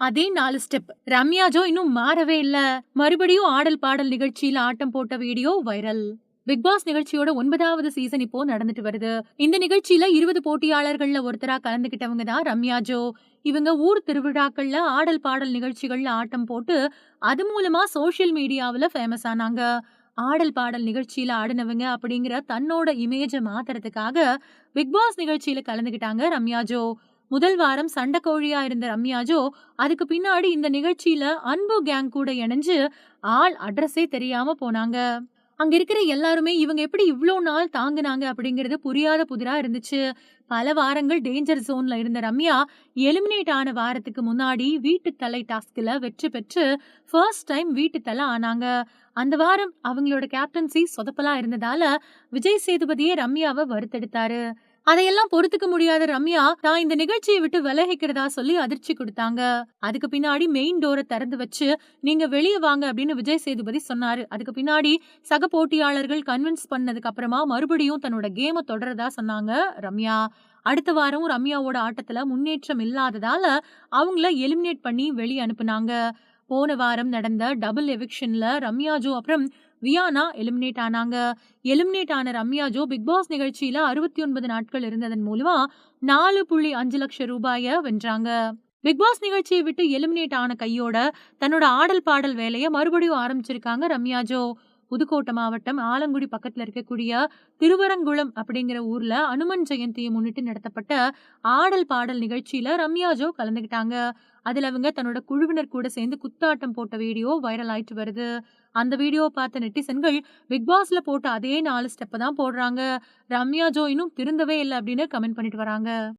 அதே நாலு step Ramya Joe இன்னும் மாறவே இல்ல. மறுபடியும் ஆடல் பாடல் நிகழ்ச்சியில ஆட்டம் போட்ட வீடியோ வைரல். பிக் பாஸ் நிகழ்ச்சியோட ஒன்பதாவது சீசன் இப்போ நடந்துட்டு வருது. இந்த நிகழ்ச்சியில இருபது போட்டியாளர்கள்ல ஒருத்தரா கலந்துகிட்டவங்க தான் ரம்யா ஜோ. இவங்க ஊர் திருவிழாக்கள்ல ஆடல் பாடல் நிகழ்ச்சிகள்ல ஆட்டம் போட்டு அது மூலமா சோசியல் மீடியாவில் ஃபேமஸ் ஆனாங்க. ஆடல் பாடல் நிகழ்ச்சியில ஆடினவங்க அப்படிங்கிற தன்னோட இமேஜ மாத்துறதுக்காக பிக் பாஸ் நிகழ்ச்சியில கலந்துகிட்டாங்க ரம்யா ஜோ. முதல் வாரம் சண்டை கோழியா இருந்த ரம்யாஜோ அதுக்கு பின்னாடி இந்த நிகழ்ச்சியில அன்பு கேங் கூட இணைஞ்சு ஆள் அட்ரஸே தெரியாம போனாங்க. அங்க இருக்கிற எல்லாருமே இவங்க எப்படி இவ்வளோ நாள் தாங்குனாங்க அப்படிங்கிறது புரியாத புதிரா இருந்துச்சு. பல வாரங்கள் டேஞ்சர் ஜோன்ல இருந்த ரம்யா எலிமினேட் ஆன வாரத்துக்கு முன்னாடி வீட்டு தலை டாஸ்க்ல வெற்றி பெற்று ஃபர்ஸ்ட் டைம் வீட்டு தலை ஆனாங்க. அந்த வாரம் அவங்களோட கேப்டன்சி சொதப்பலா இருந்ததால விஜய் சேதுபதியே ரம்யாவை வறுத்தெடுத்தாரு. அதையெல்லாம் பொறுத்துக்க முடியாத ரம்யா தான் இந்த நிகழ்ச்சியை விட்டு விலகிக்கிறதா சொல்லி அதிர்ச்சி கொடுத்தாங்க. அதுக்கு பின்னாடி மெயின் டோரை திறந்து வச்சு நீங்க வெளியே வாங்க அப்படின்னு விஜய் சேதுபதி சொன்னாரு. அதுக்கு பின்னாடி சக போட்டியாளர்கள் கன்வின்ஸ் பண்ணதுக்கு அப்புறமா மறுபடியும் தன்னோட கேமை தொடரதா சொன்னாங்க ரம்யா. அடுத்த வாரம் ரம்யாவோட ஆட்டத்துல முன்னேற்றம் இல்லாததால அவங்கள எலிமினேட் பண்ணி வெளியே அனுப்புனாங்க. போன வாரம் நடந்த டபுள் எவிக்ஷன்ல ரம்யா ஜோ அப்புறம் வியானா எலிமினேட் ஆனாங்க. எலிமினேட் ஆன ரம்யா ஜோ பிக் பாஸ் நிகழ்ச்சியில அறுபத்தி ஒன்பது நாட்கள் இருந்ததன் மூலமா நாலு புள்ளி அஞ்சு லட்சம் ரூபாய வென்றாங்க. பிக் பாஸ் நிகழ்ச்சியை விட்டு எலிமினேட் ஆன கையோட தன்னோட ஆடல் பாடல் வேலையை மறுபடியும் ஆரம்பிச்சிருக்காங்க ரம்யா ஜோ. புதுக்கோட்டை மாவட்டம் ஆலங்குடி பக்கத்துல இருக்கக்கூடிய திருவரங்குளம் அப்படிங்கிற ஊர்ல அனுமன் ஜெயந்தியை முன்னிட்டு நடத்தப்பட்ட ஆடல் பாடல் நிகழ்ச்சியில ரம்யா ஜோ கலந்துகிட்டாங்க. அதுல அவங்க தன்னோட குழுவினர் கூட சேர்ந்து குத்தாட்டம் போட்ட வீடியோ வைரல் ஆயிட்டு வருது. அந்த வீடியோவை பார்த்த நெட்டிசன்கள் பிக் பாஸ்ல போட்ட அதே நாலு ஸ்டெப்பை தான் போடுறாங்க. ரம்யா ஜோ இன்னும் திருந்தவே இல்லை அப்படின்னு கமெண்ட் பண்ணிட்டு வராங்க.